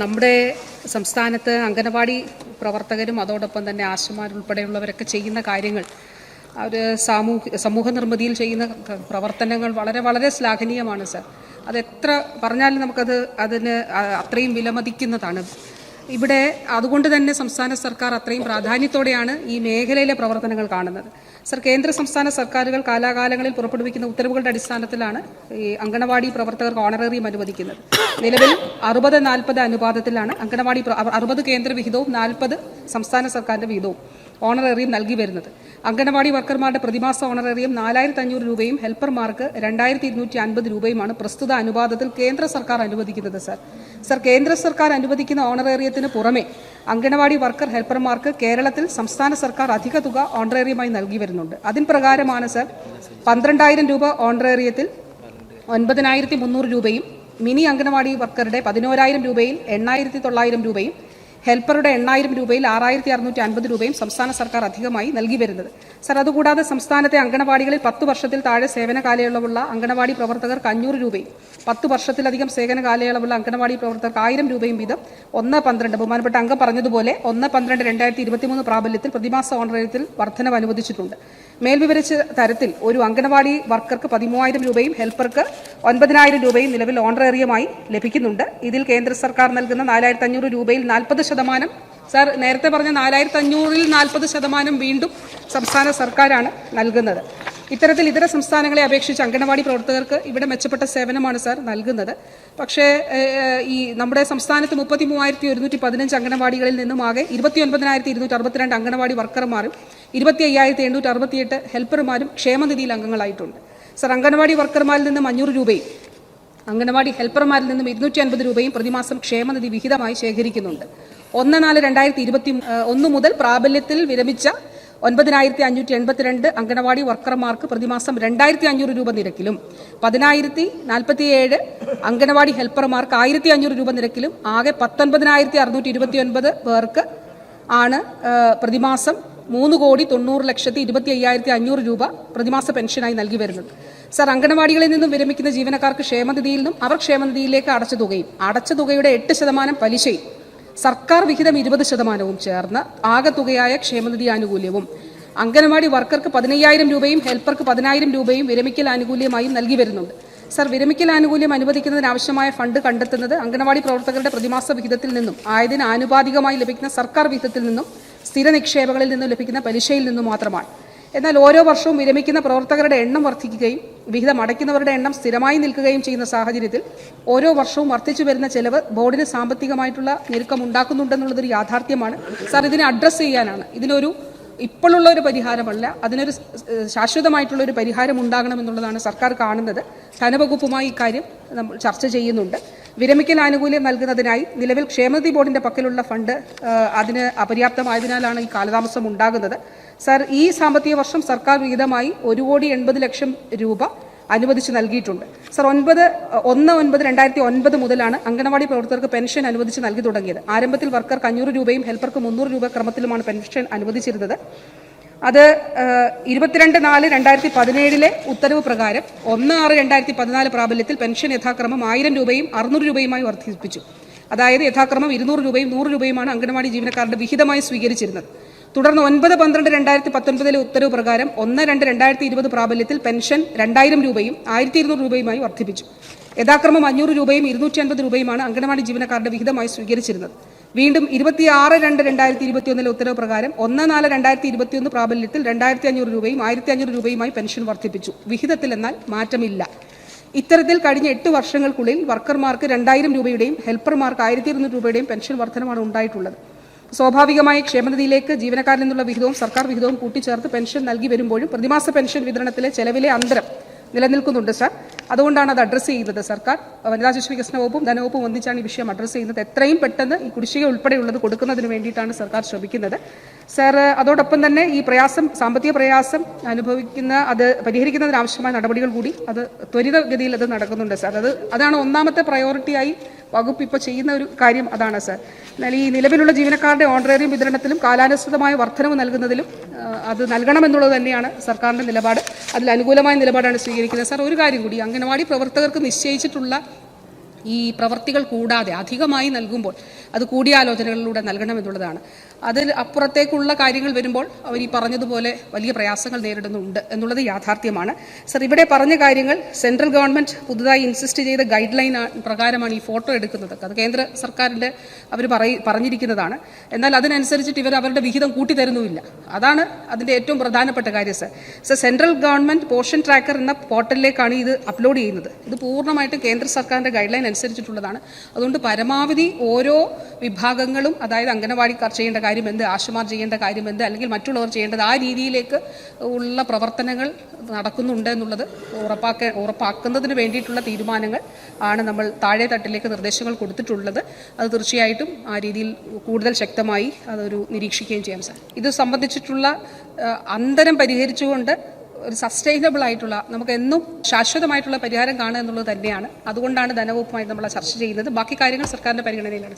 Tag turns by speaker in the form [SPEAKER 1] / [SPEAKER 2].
[SPEAKER 1] നമ്മുടെ സംസ്ഥാനത്ത് അംഗനവാടി പ്രവർത്തകരും അതോടൊപ്പം തന്നെ ആശമാരുൾപ്പെടെയുള്ളവരൊക്കെ ചെയ്യുന്ന കാര്യങ്ങൾ അവർ സാമൂഹ്യ സമൂഹ നിർമ്മിതിയിൽ ചെയ്യുന്ന പ്രവർത്തനങ്ങൾ വളരെ വളരെ ശ്ലാഘനീയമാണ് സർ. അതെത്ര പറഞ്ഞാലും നമുക്കത് അതിന് അത്രയും വിലമതിക്കുന്നതാണ്. ഇവിടെ അതുകൊണ്ട് തന്നെ സംസ്ഥാന സർക്കാർ അത്രയും പ്രാധാന്യത്തോടെയാണ് ഈ മേഖലയിലെ പ്രവർത്തനങ്ങൾ കാണുന്നത്. സർ കേന്ദ്ര സംസ്ഥാന സർക്കാരുകൾ കാലാകാലങ്ങളിൽ പുറപ്പെടുവിക്കുന്ന ഉത്തരവുകളുടെ അടിസ്ഥാനത്തിലാണ് ഈ അങ്കണവാടി പ്രവർത്തകർക്ക് ഓണറേറിയം അനുവദിക്കുന്നത്. നിലവിൽ അറുപത് നാൽപ്പത് അനുപാതത്തിലാണ് അങ്കണവാടി അറുപത് കേന്ദ്ര വിഹിതവും നാൽപ്പത് സംസ്ഥാന സർക്കാരിന്റെ വീതവും ഓണറേറിയം നൽകി വരുന്നത്. അംഗനവാടി വർക്കർമാരുടെ പ്രതിമാസ ഓണറേറിയം നാലായിരത്തി അഞ്ഞൂറ് രൂപയും ഹെൽപ്പർമാർക്ക് രണ്ടായിരത്തി ഇരുന്നൂറ്റി അൻപത് രൂപയുമാണ് പ്രസ്തുത അനുപാതത്തിൽ കേന്ദ്ര സർക്കാർ അനുവദിക്കുന്നത് സർ. സർ കേന്ദ്ര സർക്കാർ അനുവദിക്കുന്ന ഓണറേറിയത്തിന് പുറമെ അംഗനവാടി വർക്കർ ഹെൽപ്പർമാർക്ക് കേരളത്തിൽ സംസ്ഥാന സർക്കാർ അധിക തുക ഓണറേറിയമായി നൽകി വരുന്നുണ്ട്. അതിൻ പ്രകാരമാണ് സർ പന്ത്രണ്ടായിരം രൂപ ഓണറേറിയത്തിൽ ഒൻപതിനായിരത്തി മുന്നൂറ് രൂപയും മിനി അംഗനവാടി വർക്കറുടെ പതിനോരായിരം രൂപയിൽ എണ്ണായിരത്തി തൊള്ളായിരം രൂപയും ഹെൽപ്പറുടെ എണ്ണായിരം രൂപയിൽ ആറായിരത്തി അറുന്നൂറ്റി അൻപത് രൂപയും സംസ്ഥാന സർക്കാർ അധികമായി നൽകി വരുന്നത്. സർ അതുകൂടാതെ സംസ്ഥാനത്തെ അങ്കണവാടികളിൽ പത്ത് വർഷത്തിൽ താഴെ സേവന കാലയളവുള്ള അങ്കണവാടി പ്രവർത്തകർക്ക് അഞ്ഞൂറ് രൂപയും പത്ത് വർഷത്തിലധികം സേവന കാലയളവുള്ള അങ്കണവാടി പ്രവർത്തകർക്ക് ആയിരം രൂപയും വീതം ഒന്ന് പന്ത്രണ്ട്. ബഹുമാനപ്പെട്ട അംഗം പറഞ്ഞതുപോലെ ഒന്ന് പന്ത്രണ്ട് രണ്ടായിരത്തി ഇരുപത്തിമൂന്ന് പ്രാബല്യത്തിൽ പ്രതിമാസ ഓണറേറിയത്തിൽ വർധനവ് അനുവദിച്ചിട്ടുണ്ട്. മേൽവിവരിച്ച തരത്തിൽ ഒരു അങ്കണവാടി വർക്കർക്ക് പതിമൂവായിരം രൂപയും ഹെൽപ്പർക്ക് ഒൻപതിനായിരം രൂപയും നിലവിൽ ഓണറേറിയമായി ലഭിക്കുന്നുണ്ട്. ഇതിൽ കേന്ദ്ര സർക്കാർ നൽകുന്ന നാലായിരത്തി അഞ്ഞൂറ് രൂപയിൽ നാൽപ്പത് ശതമാനം. സാർ നേരത്തെ പറഞ്ഞ നാലായിരത്തി അഞ്ഞൂറിൽ നാൽപ്പത് ശതമാനം വീണ്ടും സംസ്ഥാന സർക്കാരാണ് നൽകുന്നത്. ഇത്തരത്തിൽ ഇതര സംസ്ഥാനങ്ങളെ അപേക്ഷിച്ച് അംഗനവാടി പ്രവർത്തകർക്ക് ഇവിടെ മെച്ചപ്പെട്ട സേവനമാണ് സാർ നൽകുന്നത്. പക്ഷേ ഈ നമ്മുടെ സംസ്ഥാനത്ത് മുപ്പത്തി മൂവായിരത്തി ഒരുന്നൂറ്റി പതിനഞ്ച് അംഗനവാടികളിൽ നിന്നും ആകെ ഇരുപത്തി ഒൻപതിനായിരത്തി ഇരുന്നൂറ്റി അറുപത്തിരണ്ട് അംഗനവാടി വർക്കർമാരും ഇരുപത്തി അയ്യായിരത്തി എണ്ണൂറ്റി അറുപത്തിയെട്ട് ഹെൽപ്പർമാരും ക്ഷേമനിധിയിൽ അംഗങ്ങളായിട്ടുണ്ട്. സർ അംഗനവാടി വർക്കർമാരിൽ നിന്നും അഞ്ഞൂറ് രൂപയും അംഗനവാടി ഹെൽപ്പർമാരിൽ നിന്നും ഇരുന്നൂറ്റി അൻപത് രൂപയും പ്രതിമാസം ക്ഷേമനിധി വിഹിതമായി ശേഖരിക്കുന്നുണ്ട്. ഒന്ന് നാല് രണ്ടായിരത്തി ഇരുപത്തി ഒന്ന് മുതൽ പ്രാബല്യത്തിൽ വിരമിച്ച ഒൻപതിനായിരത്തി അഞ്ഞൂറ്റി എൺപത്തിരണ്ട് അംഗനവാടി വർക്കർമാർക്ക് പ്രതിമാസം രണ്ടായിരത്തി അഞ്ഞൂറ് രൂപ നിരക്കിലും പതിനായിരത്തി നാൽപ്പത്തിയേഴ് അംഗനവാടി ഹെൽപ്പർമാർക്ക് ആയിരത്തി അഞ്ഞൂറ് രൂപ നിരക്കിലും ആകെ പത്തൊൻപതിനായിരത്തി അറുന്നൂറ്റി ഇരുപത്തി ഒൻപത് പേർക്ക് ആണ് പ്രതിമാസം മൂന്ന് കോടി തൊണ്ണൂറ് ലക്ഷത്തി ഇരുപത്തി അയ്യായിരത്തി അഞ്ഞൂറ് രൂപ പ്രതിമാസ പെൻഷനായി നൽകി വരുന്നത്. സർ അംഗനവാടികളിൽ നിന്നും വിരമിക്കുന്ന ജീവനക്കാർക്ക് ക്ഷേമനിധിയിൽ നിന്നും അവർ ക്ഷേമനിധിയിലേക്ക് അടച്ച തുകയും. അടച്ച തുകയുടെ എട്ട് ശതമാനം പലിശയും സർക്കാർ വിഹിതം ഇരുപത് ശതമാനവും ചേർന്ന് ആകെ തുകയായ ക്ഷേമനിധി ആനുകൂല്യവും അംഗനവാടി വർക്കർക്ക് പതിനയ്യായിരം രൂപയും ഹെൽപ്പർക്ക് പതിനായിരം രൂപയും വിരമിക്കൽ ആനുകൂല്യമായും നൽകി വരുന്നുണ്ട്. സർ വിരമിക്കൽ ആനുകൂല്യം അനുവദിക്കുന്നതിന് ആവശ്യമായ ഫണ്ട് കണ്ടെത്തുന്നത് അംഗനവാടി പ്രവർത്തകരുടെ പ്രതിമാസ വിഹിതത്തിൽ നിന്നും ആയതിന് ആനുപാതികമായി ലഭിക്കുന്ന സർക്കാർ വിഹിതത്തിൽ നിന്നും സ്ഥിര നിക്ഷേപങ്ങളിൽ നിന്നും ലഭിക്കുന്ന പലിശയിൽ നിന്നും മാത്രമാണ്. എന്നാൽ ഓരോ വർഷവും വിരമിക്കുന്ന പ്രവർത്തകരുടെ എണ്ണം വർദ്ധിക്കുകയും വിഹിതം അടയ്ക്കുന്നവരുടെ എണ്ണം സ്ഥിരമായി നിൽക്കുകയും ചെയ്യുന്ന സാഹചര്യത്തിൽ ഓരോ വർഷവും വർദ്ധിച്ചു വരുന്ന ചെലവ് ബോർഡിന് സാമ്പത്തികമായിട്ടുള്ള ഞെരുക്കം ഉണ്ടാക്കുന്നുണ്ടെന്നുള്ളതൊരു യാഥാർത്ഥ്യമാണ്. സാർ ഇതിനെ അഡ്രസ്സ് ചെയ്യാനാണ്. ഇതിനൊരു ഇപ്പോഴുള്ള ഒരു പരിഹാരമല്ല അതിനൊരു ശാശ്വതമായിട്ടുള്ള ഒരു പരിഹാരം ഉണ്ടാകണമെന്നുള്ളതാണ് സർക്കാർ കാണുന്നത്. ധനവകുപ്പുമായി ഇക്കാര്യം നമ്മൾ ചർച്ച ചെയ്യുന്നുണ്ട്. വിരമിക്കൽ ആനുകൂല്യം നൽകുന്നതിനായി നിലവിൽ ക്ഷേമനിധി ബോർഡിന്റെ പക്കലുള്ള ഫണ്ട് അതിന് അപര്യാപ്തമായതിനാലാണ് ഈ കാലതാമസം ഉണ്ടാകുന്നത്. സർ ഈ സാമ്പത്തിക വർഷം സർക്കാർ വിഹിതമായി ഒരു കോടി എൺപത് ലക്ഷം രൂപ അനുവദിച്ച് നൽകിയിട്ടുണ്ട്. സർ ഒൻപത് ഒന്ന് ഒൻപത് രണ്ടായിരത്തി ഒൻപത് മുതലാണ് അംഗനവാടി പ്രവർത്തകർക്ക് പെൻഷൻ അനുവദിച്ച് നൽകി തുടങ്ങിയത്. ആരംഭത്തിൽ വർക്കർക്ക് അഞ്ഞൂറ് രൂപയും ഹെൽപ്പർക്ക് മുന്നൂറ് രൂപ ക്രമത്തിലുമാണ് പെൻഷൻ അനുവദിച്ചിരുന്നത്. അത് ഇരുപത്തിരണ്ട് നാല് രണ്ടായിരത്തി പതിനേഴിലെ ഉത്തരവ് പ്രകാരം ഒന്ന് ആറ് രണ്ടായിരത്തി പതിനാല് പ്രാബല്യത്തിൽ പെൻഷൻ യഥാക്രമം ആയിരം രൂപയും അറുന്നൂറ് രൂപയുമായി വർദ്ധിപ്പിച്ചു. അതായത് യഥാക്രമം ഇരുന്നൂറ് രൂപയും നൂറ് രൂപയുമാണ് അംഗനവാടി ജീവനക്കാരുടെ വിഹിതമായി സ്വീകരിച്ചിരുന്നത്. തുടർന്ന് ഒൻപത് പന്ത്രണ്ട് രണ്ടായിരത്തി പത്തൊൻപതിലെ ഉത്തരവ് പ്രകാരം ഒന്ന് രണ്ട് രണ്ടായിരത്തി ഇരുപത് പ്രാബല്യത്തിൽ പെൻഷൻ രണ്ടായിരം രൂപയും ആയിരത്തി ഇരുന്നൂറ് രൂപയുമായി വർദ്ധിപ്പിച്ചു. യഥാക്രമം അഞ്ഞൂറ് രൂപയും ഇരുന്നൂറ്റി അൻപത് രൂപയുമാണ് അംഗനവാടി ജീവനക്കാരുടെ വിഹിതമായി സ്വീകരിച്ചിരുന്നത്. വീണ്ടും ഇരുപത്തിയാറ് രണ്ട് രണ്ടായിരത്തി ഇരുപത്തിയൊന്നിലെ ഉത്തരവ് പ്രകാരം ഒന്ന് നാല് രണ്ടായിരത്തി ഇരുപത്തിയൊന്ന് പ്രാബല്യത്തിൽ രണ്ടായിരത്തി അഞ്ഞൂറ് രൂപയും ആയിരത്തി അഞ്ഞൂറ് രൂപയുമായി പെൻഷൻ വർദ്ധിപ്പിച്ചു. വിഹിതത്തിൽ എന്നാൽ മാറ്റമില്ല. ഇത്തരത്തിൽ കഴിഞ്ഞ എട്ട് വർഷങ്ങൾക്കുള്ളിൽ വർക്കർമാർക്ക് രണ്ടായിരം രൂപയുടെയും ഹെൽപ്പർമാർക്ക് ആയിരത്തി ഇരുന്നൂറ് രൂപയുടെയും പെൻഷൻ വർധനമാണ് ഉണ്ടായിട്ടുള്ളത്. സ്വാഭാവികമായി ക്ഷേമനിധിയിലേക്ക് ജീവനക്കാരിൽ നിന്നുള്ള വിഹിതവും സർക്കാർ വിഹിതവും കൂട്ടിച്ചേർത്ത് പെൻഷൻ നൽകി വരുമ്പോഴും പ്രതിമാസ പെൻഷൻ വിതരണത്തിലെ ചെലവിലെ അന്തരം നിലനിൽക്കുന്നുണ്ട് സാർ. അതുകൊണ്ടാണ് അത് അഡ്രസ്സ് ചെയ്യുന്നത് സർക്കാർ. വനിതാ ശിശു വികസന വകുപ്പും ധനവകുപ്പും ഒന്നിച്ചാണ് ഈ വിഷയം അഡ്രസ്സ് ചെയ്യുന്നത്. എത്രയും പെട്ടെന്ന് ഈ കുടിശ്ശിക ഉൾപ്പെടെയുള്ളത് കൊടുക്കുന്നതിന് വേണ്ടിയിട്ടാണ് സർക്കാർ ശ്രമിക്കുന്നത്. സർ അതോടൊപ്പം തന്നെ ഈ പ്രയാസം സാമ്പത്തിക പ്രയാസം അനുഭവിക്കുന്ന അത് പരിഹരിക്കുന്നതിന് ആവശ്യമായ നടപടികൾ കൂടി അത് ത്വരിതഗതിയിൽ അത് നടക്കുന്നുണ്ട് സാർ അത് അതാണ് ഒന്നാമത്തെ പ്രയോറിറ്റിയായി വകുപ്പ് ഇപ്പോൾ ചെയ്യുന്ന ഒരു കാര്യം അതാണ് സർ എന്നാൽ ഈ നിലവിലുള്ള ജീവനക്കാരുടെ ഓണറേറിയം വിതരണത്തിലും കാലാനുസൃതമായ വർധനവ് നൽകുന്നതിലും അത് നൽകണമെന്നുള്ളത് തന്നെയാണ് സർക്കാരിന്റെ നിലപാട്. അതിൽ അനുകൂലമായ നിലപാടാണ് സ്വീകരിക്കുന്നത്. സാർ ഒരു കാര്യം കൂടി. അംഗനവാടി പ്രവർത്തകർക്ക് നിശ്ചയിച്ചിട്ടുള്ള ഈ പ്രവർത്തികൾ കൂടാതെ അധികമായി നൽകുമ്പോൾ അത് കൂടിയാലോചനകളിലൂടെ നൽകണമെന്നുള്ളതാണ്. അതിൽ അപ്പുറത്തേക്കുള്ള കാര്യങ്ങൾ വരുമ്പോൾ അവർ ഈ പറഞ്ഞതുപോലെ വലിയ പ്രയാസങ്ങൾ നേരിടുന്നുണ്ട് എന്നുള്ളത് യാഥാർത്ഥ്യമാണ്. സർ ഇവിടെ പറഞ്ഞ കാര്യങ്ങൾ സെൻട്രൽ ഗവൺമെന്റ് പുതുതായി ഇൻസിസ്റ്റ് ചെയ്ത ഗൈഡ് ലൈൻ പ്രകാരമാണ് ഈ ഫോട്ടോ എടുക്കുന്നത്. അത് കേന്ദ്ര സർക്കാരിന്റെ അവർ പറഞ്ഞിരിക്കുന്നതാണ്. എന്നാൽ അതിനനുസരിച്ചിട്ട് ഇവർ അവരുടെ വിഹിതം കൂട്ടിത്തരുന്നുമില്ല. അതാണ് അതിന്റെ ഏറ്റവും പ്രധാനപ്പെട്ട കാര്യം sir. Sir central government Poshan tracker എന്ന പോർട്ടലിലേക്കാണ് ഇത് അപ്ലോഡ് ചെയ്യുന്നത്. ഇത് പൂർണമായിട്ടും കേന്ദ്ര സർക്കാരിന്റെ ഗൈഡ് ലൈൻ അനുസരിച്ചിട്ടുള്ളതാണ്. അതുകൊണ്ട് പരമാവധി ഓരോ വിഭാഗങ്ങളും അതായത് അംഗനവാടിക്കാർ ചെയ്യേണ്ട കാര്യം എന്ത് ആശുമാർ ചെയ്യേണ്ട കാര്യം എന്ത് അല്ലെങ്കിൽ മറ്റുള്ളവർ ചെയ്യേണ്ടത് ആ രീതിയിലേക്ക് ഉള്ള പ്രവർത്തനങ്ങൾ നടക്കുന്നുണ്ട് എന്നുള്ളത് ഉറപ്പാക്ക ഉറപ്പാക്കുന്നതിന് വേണ്ടിയിട്ടുള്ള തീരുമാനങ്ങൾ ആണ് നമ്മൾ താഴെ തട്ടിലേക്ക് നിർദ്ദേശങ്ങൾ കൊടുത്തിട്ടുള്ളത്. അത് തീർച്ചയായിട്ടും ആ രീതിയിൽ കൂടുതൽ ശക്തമായി അതൊരു നിരീക്ഷിക്കുകയും ചെയ്യാം സാർ. ഇത് സംബന്ധിച്ചിട്ടുള്ള അന്തരം പരിഹരിച്ചുകൊണ്ട് ഒരു സസ്റ്റൈനബിൾ ആയിട്ടുള്ള നമുക്ക് എന്നും ശാശ്വതമായിട്ടുള്ള പരിഹാരം കാണുക എന്നുള്ളത് തന്നെയാണ്. അതുകൊണ്ടാണ് ധനവകുപ്പുമായി നമ്മൾ ചർച്ച ചെയ്യുന്നത്. ബാക്കി കാര്യങ്ങൾ സർക്കാരിന്റെ പരിഗണനയിലാണ്.